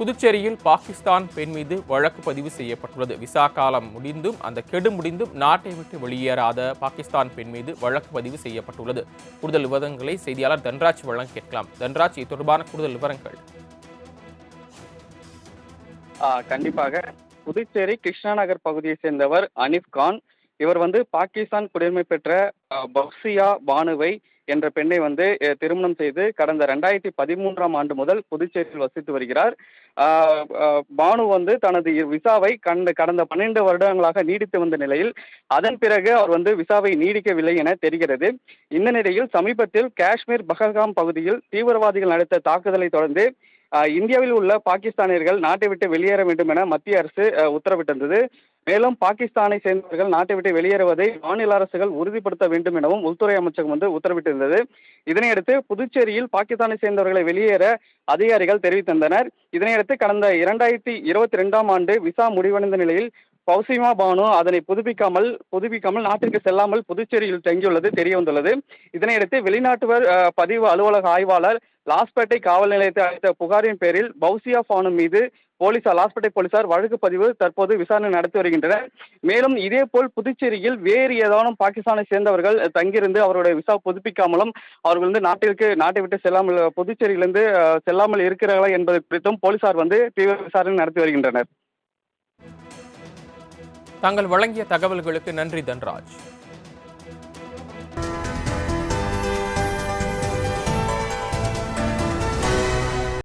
புதுச்சேரியில் பாகிஸ்தான் பெண் மீது வழக்கு பதிவு செய்யப்பட்டுள்ளது. விசா காலம் முடிந்தும் அந்த கெடு முடிந்தும் நாட்டை விட்டு வெளியேறாத பாகிஸ்தான் பெண் மீது வழக்கு பதிவு செய்யப்பட்டுள்ளது. கூடுதல் விவரங்களை செய்தியாளர் தன்ராஜ் வழங்க கேட்கலாம். தன்ராஜ் இது தொடர்பான கூடுதல் விவரங்கள். கண்டிப்பாக. புதுச்சேரி கிருஷ்ணா நகர் பகுதியை சேர்ந்தவர் அனிப் கான். இவர் வந்து பாகிஸ்தான் குடியுரிமை பெற்ற பக்சியா பானுவை என்ற பெண்ணை வந்து திருமணம் செய்து கடந்த ரெண்டாயிரத்தி பதிமூன்றாம் ஆண்டு முதல் புதுச்சேரியில் வசித்து வருகிறார். பானு வந்து தனது இ- விசாவை கண்ட கடந்த பன்னெண்டு வருடங்களாக நீடித்து வந்த நிலையில் அதன் பிறகு அவர் வந்து விசாவை நீடிக்கவில்லை என தெரிகிறது. இந்த நிலையில் சமீபத்தில் காஷ்மீர் பஹல்காம் பகுதியில் தீவிரவாதிகள் நடத்த தாக்குதலை தொடர்ந்து இந்தியாவில் உள்ள பாகிஸ்தானியர்கள் நாட்டை விட்டு வெளியேற வேண்டும் என மத்திய அரசு உத்தரவிட்டிருந்தது. மேலும் பாகிஸ்தானை சேர்ந்தவர்கள் நாட்டை விட்டு வெளியேறுவதை மாநில அரசுகள் உறுதிப்படுத்த வேண்டும் எனவும் உள்துறை அமைச்சகம் வந்து உத்தரவிட்டிருந்தது. இதனையடுத்து புதுச்சேரியில் பாகிஸ்தானை சேர்ந்தவர்களை வெளியேற அதிகாரிகள் தெரிவித்திருந்தனர். இதனையடுத்து கடந்த இரண்டாயிரத்தி இருபத்தி ரெண்டாம் ஆண்டு விசா முடிவடைந்த நிலையில் பௌசிமா பானு அதனை புதுப்பிக்காமல் புதுப்பிக்காமல் நாட்டிற்கு செல்லாமல் புதுச்சேரியில் தங்கியுள்ளது தெரிய வந்துள்ளது இதனையடுத்து வெளிநாட்டுவர் பதிவு அலுவலக ஆய்வாளர் லாஸ்பேட்டை காவல் நிலையத்தை அளித்த புகாரின் பேரில் பௌசியா பானு மீது போலீசார் லாஸ்பேட்டை போலீசார் வழக்கு பதிவு தற்போது விசாரணை நடத்தி வருகின்றனர். மேலும் இதேபோல் புதுச்சேரியில் வேறு ஏதானும் பாகிஸ்தானை சேர்ந்தவர்கள் தங்கியிருந்து அவருடைய விசா புதுப்பிக்காமலும் அவர்கள் வந்து நாட்டிற்கு நாட்டை விட்டு செல்லாமல் புதுச்சேரியிலிருந்து செல்லாமல் இருக்கிறார்களா என்பது குறித்தும் போலீசார் வந்து தீவிர விசாரணை நடத்தி வருகின்றனர். தாங்கள் வழங்கிய தகவல்களுக்கு நன்றி தன்ராஜ்.